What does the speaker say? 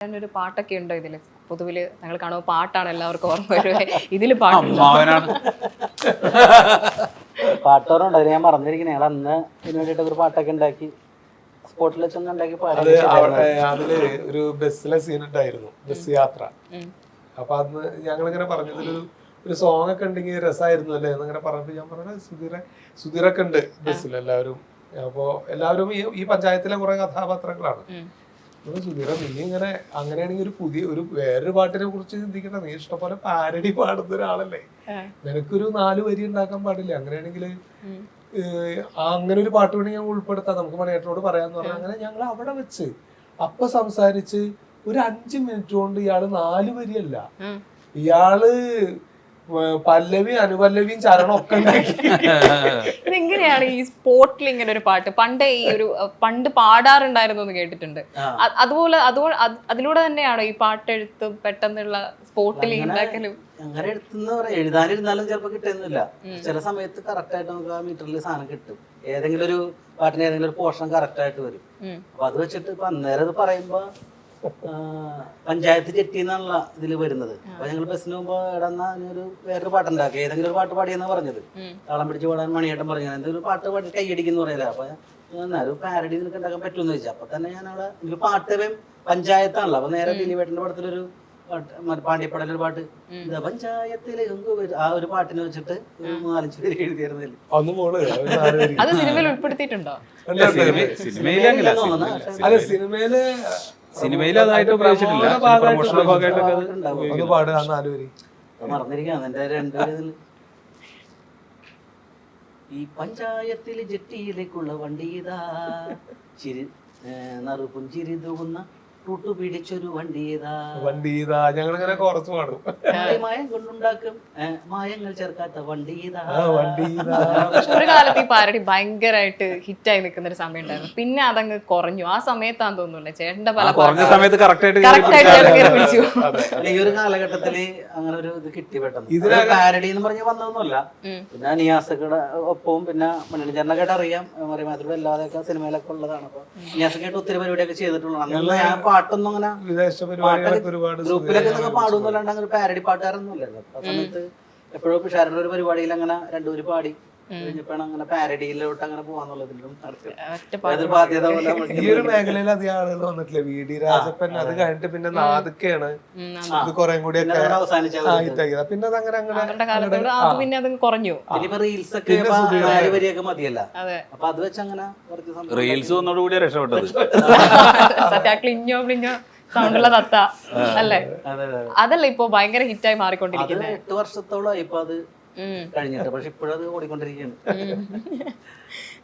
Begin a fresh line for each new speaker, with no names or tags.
ഒരു പാട്ടൊക്കെ ഉണ്ടോ ഇതിൽ? പൊതുവിൽ ഞങ്ങൾ കാണുമ്പോൾ പാട്ടാണ് എല്ലാവർക്കും ഓർമ്മ വരുവേ
ഇതിൽ
പാട്ടോറുണ്ട് അത് ഞാൻ പറഞ്ഞിരിക്കുന്നത് ഞങ്ങൾ അന്ന് ഇതിന് വേണ്ടിയിട്ട് ഒരു പാട്ടൊക്കെ ഉണ്ടാക്കി സ്പോട്ടിൽ വെച്ചൊന്നും ഉണ്ടാക്കി പാടി
അത് അവിടെ അതിൽ ഒരു ബസ്സിലെ സീൻ ഉണ്ടായിരുന്നു ബസ് യാത്ര. അപ്പൊ അന്ന് ഞങ്ങൾ ഇങ്ങനെ പറഞ്ഞത് ഒരു സോങ് ഒക്കെ ഉണ്ടെങ്കിൽ രസമായിരുന്നു അല്ലേ? എന്നിങ്ങനെ പറഞ്ഞിട്ട് ഞാൻ പറഞ്ഞത് സുധീര സുധീരൊക്കെ ഉണ്ട് ബസ്സിൽ എല്ലാവരും. അപ്പോ എല്ലാവരും ഈ ഈ പഞ്ചായത്തിലെ കുറെ കഥാപാത്രങ്ങളാണ്. നീ ഇങ്ങനെ അങ്ങനെയാണെങ്കിൽ ഒരു പുതിയ ഒരു വേറൊരു പാട്ടിനെ കുറിച്ച് ചിന്തിക്കണ്ട. നീ ഇഷ്ടംപോലെ പാരഡി പാടുന്ന ഒരാളല്ലേ? നിനക്കൊരു നാല് വരി ഉണ്ടാക്കാൻ പാടില്ല? അങ്ങനെയാണെങ്കിൽ. അങ്ങനെ ഒരു പാട്ട് വേണമെങ്കിൽ ഞാൻ ഉൾപ്പെടുത്താം. നമുക്ക് മണിയേട്ടനോട് പറയാന്ന് പറഞ്ഞാൽ അങ്ങനെ ഞങ്ങൾ അവിടെ വെച്ച് അപ്പൊ സംസാരിച്ച് ഒരു അഞ്ച് മിനിറ്റ് കൊണ്ട് ഇയാൾ നാല് വരിയല്ല. ഇയാൾ പല്ലവിയും പല്ലവി അനുപല്ലവിയും ചരണം ഒക്കെ ഉണ്ടാക്കി
ഇതെങ്ങനെയാണ് ഈ സ്പോട്ടിൽ ഇങ്ങനെ ഒരു പാട്ട്? പണ്ട് ഈ ഒരു പണ്ട് പാടാറുണ്ടായിരുന്നു എന്ന് കേട്ടിട്ടുണ്ട്. അതുപോലെ അതുപോലെ അതിലൂടെ തന്നെയാണോ ഈ പാട്ടെഴുത്ത് പെട്ടെന്നുള്ള സ്പോട്ടിൽ ഉണ്ടാക്കലും?
അങ്ങനെ എടുത്തെന്ന് പറയാം. എഴുതാനിരുന്നാലും ചിലപ്പോൾ കിട്ടുന്നില്ല. ചില സമയത്ത് കറക്റ്റ് ആയിട്ട് നമുക്ക് ആ മീറ്ററിൽ സാധനം കിട്ടും. ഏതെങ്കിലും ഒരു പാട്ടിന് ഏതെങ്കിലും ഒരു പോർഷൻ കറക്റ്റ് ആയിട്ട് വരും. അപ്പൊ അത് വെച്ചിട്ട് ഇപ്പൊ അന്നേരം അത് പറയുമ്പോ പഞ്ചായത്ത് ചെട്ടി എന്നുള്ള ഇതിൽ വരുന്നത് അപ്പൊ ഞങ്ങൾ ബസ്സിന് പോകുമ്പോ ഇടന്ന ഒരു വേറൊരു പാട്ടുണ്ടാക്കി. ഏതെങ്കിലും ഒരു പാട്ട് പാടിയെന്ന് പറഞ്ഞത്. താളം പിടിച്ച് പാടാൻ മണിയേട്ടൻ പറഞ്ഞത് എന്തെങ്കിലും പാട്ട് പാടി കൈയടിക്കുന്നു പറഞ്ഞത്. അപ്പൊ ഞാൻ ഒരു പാരഡി നിനക്ക് ഉണ്ടാക്കാൻ പറ്റുമെന്ന് ചോദിച്ചു. അപ്പൊ തന്നെ ഞാൻ അവിടെ ഒരു പാട്ട് വേം പഞ്ചായത്താണല്ലോ. അപ്പൊ നേരെ ദിലീപേട്ടന്റെ പടത്തിലൊരു പാണ്ഡ്യപ്പടലൊരു പാട്ട്. എന്താ പഞ്ചായത്തിലെ ആ ഒരു പാട്ടിനെ വെച്ചിട്ട് ഒരു നാലഞ്ച് പേര് എഴുതിയിരുന്നില്ല
അന്ന് മോൾ ഒരു നാല് വരി.
അത് സിനിമയിൽ ഉൾപ്പെടുത്തിയിട്ടുണ്ടോ?
സിനിമയിൽ
സിനിമയിൽ അതായിട്ട് ഉപയോഗിച്ചിട്ടില്ല പ്രൊമോഷണൽ ഭാഗമായിട്ടൊക്കെ അത്
ഉണ്ടാവും.
ഒന്ന് പാടുക ആ നാല് വരി
മറന്നിരിക്കുകയാണ് എന്റെ രണ്ടുപേരും ഈ പഞ്ചായത്തിൽ ജെട്ടിയിലേക്കുള്ള വണ്ടിയതാ ചിരി നറുപുഞ്ചിരി തൂകുന്ന ടൂട്ടു പിടിച്ചൊരു വണ്ടിയതാ
വണ്ടി ഇതാ ഞങ്ങളിങ്ങനെ കുറച്ച് പാടും.
മായം കൊണ്ടുണ്ടാക്കും. മായങ്ങൾ ചേർക്കാത്ത
വണ്ടി
ഒരു കാലത്ത് ഈ പാരഡി ഭയങ്കരമായിട്ട് ഹിറ്റായി നിൽക്കുന്ന ഒരു സമയം ഉണ്ടായിരുന്നു പിന്നെ അതങ്ങ് കുറഞ്ഞു. ആ സമയത്താന്ന് തോന്നുന്നില്ല? ചേട്ടന്റെ പല
കുറഞ്ഞ സമയത്ത്
പിടിച്ചു.
അല്ല, ഈ ഒരു കാലഘട്ടത്തിൽ അങ്ങനെ ഒരു ഇത് കിട്ടി പെട്ടെന്ന്.
ഇതിനകം-
പാരഡി എന്ന് പറഞ്ഞ് വന്നതൊന്നുമല്ല. പിന്നെ നിയാസക്കയുടെ ഒപ്പവും പിന്നെ മണിചേട്ടനൊക്കെ അറിയാം മറിമാത്തിലൂടെ അല്ലാതെയൊക്കെ സിനിമയിലൊക്കെ ഉള്ളതാണ്. അപ്പൊ നിയാസക്കായിട്ട് ഒത്തിരി പരിപാടിയൊക്കെ ചെയ്തിട്ടുള്ളതാണ്. അന്ന് ഞാൻ പാട്ടൊന്നും അങ്ങനെ
വിദേശ പരിപാടികളൊക്കെ ഒരുപാട്
ഗ്രൂപ്പിലൊക്കെ നിങ്ങൾ പാടുന്നല്ലാണ്ട് അങ്ങനെ പാരഡി പാട്ടുകാരൊന്നും ഇല്ലല്ലോ. ആ സമയത്ത് എപ്പോഴും പിഷാറിന്റെ ഒരു പരിപാടിയിൽ അങ്ങനെ രണ്ടുപേര് പാടി. കഴിഞ്ഞപ്പോഴാണ് അങ്ങനെ പാരഡിയിലോട്ട് അങ്ങനെ പോവാന്നുള്ളതിലും
ഒറ്റ
അതൊരു ബാധ്യത പോലെ നമുക്ക്
ഈ ഒരു മേഖലയിൽ അധികം ആളുകൾ വന്നിട്ടില്ല. വി ഡി രാജപ്പൻ അത് കഴിഞ്ഞിട്ട് പിന്നെ നാദുക്കയാണ്
അത്.
ഇത് കുറെ കൂടി
അവസാനിച്ചത്
പിന്നെ അത് അങ്ങനെ അങ്ങനെ
പിന്നെ അത് കുറഞ്ഞു.
റീൽസ് ഒക്കെ ഇപ്പൊ നാല് വരിയൊക്കെ മതിയല്ല.
അതെ.
അപ്പൊ അത് വെച്ച് അങ്ങനെ കുറച്ച് സംഭവം
റീൽസ് വന്നോടുകൂടിയാ രക്ഷപ്പെട്ടത്.
സത്യ ക്ലിഞ്ഞോ ക്ലിഞ്ഞോ സൗണ്ടുള്ള തത്ത. അല്ലേ?
അതെ അതെ.
അതല്ല ഇപ്പൊ ഭയങ്കര ഹിറ്റായി മാറിക്കൊണ്ടിരിക്കുന്നത്
എട്ട് വർഷത്തോളം ഇപ്പൊ അത്. കഴിഞ്ഞിട്ട്. പക്ഷെ ഇപ്പോഴത് ഓടിക്കൊണ്ടിരിക്കുകയാണ്.